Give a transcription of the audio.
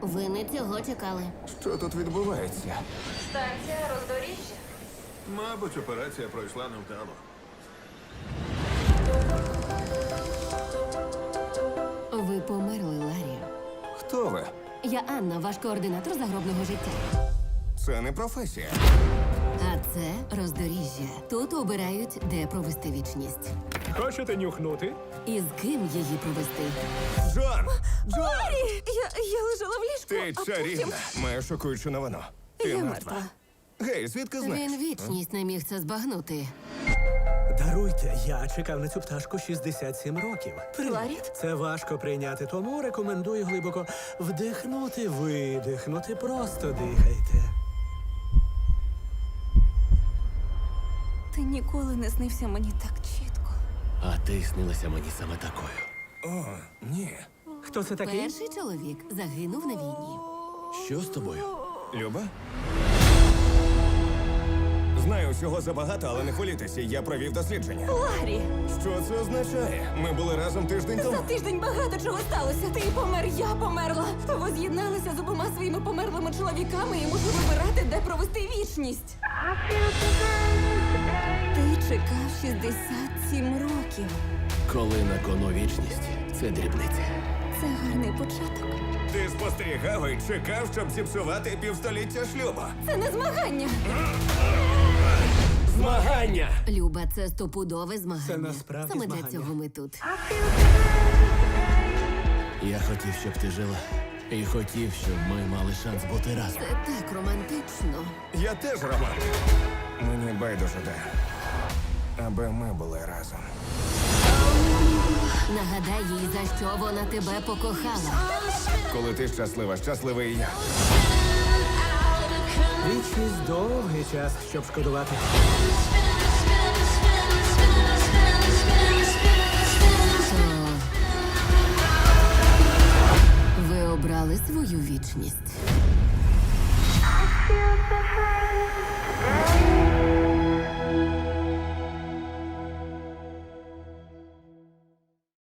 Ви не цього чекали. Що тут відбувається? Станція роздоріжжя. Мабуть, операція пройшла невдало. Ви померли, Ларі. Хто ви? Я Анна, ваш координатор загробного життя. Це не професія. А це роздоріжжя. Тут обирають, де провести вічність. Хочете нюхнути? І з ким її провести. Джон! Джон! Я, я лежала ліжку. Ти а чарівна. Маю шокуючу новину. Ти Я мертва. мертва. Гей, звідки знаєш? Він вічність не міг це збагнути. Даруйте, я чекав на цю пташку 67 років. Привіт. Це важко прийняти, тому рекомендую глибоко вдихнути, видихнути, просто дихайте. Ти ніколи не снився мені так чітко. А ти снилася мені саме такою. О, ні. Хто це такий? Перший чоловік загинув на війні. Що з тобою? Люба? Знаю всього забагато, але не хвилюйтеся, я провів дослідження. Ларі, Що це означає? Ми були разом тиждень тому. за тиждень багато чого сталося. Ти помер, я померла. Ви з'єдналися з обома своїми померлими чоловіками і мушу вибирати, де провести вічність. Ти чекав 67 років. Коли на кону вічність, це дрібниця. Це гарний початок. Ти спостерігав і чекав, щоб зіпсувати півстоліття шлюбу. Це не змагання. Змагання! Люба, це стопудове змагання. Це насправді Саме змагання. для цього ми тут. Я хотів, щоб ти жила. І хотів, щоб ми мали шанс бути разом. Це так романтично. Я теж Роман. Мені байдуже де. Аби ми були разом. Нагадай їй, за що вона тебе покохала. Коли ти щаслива, щасливий я. Вічність довгий час, щоб шкодувати. Ви обрали свою вічність.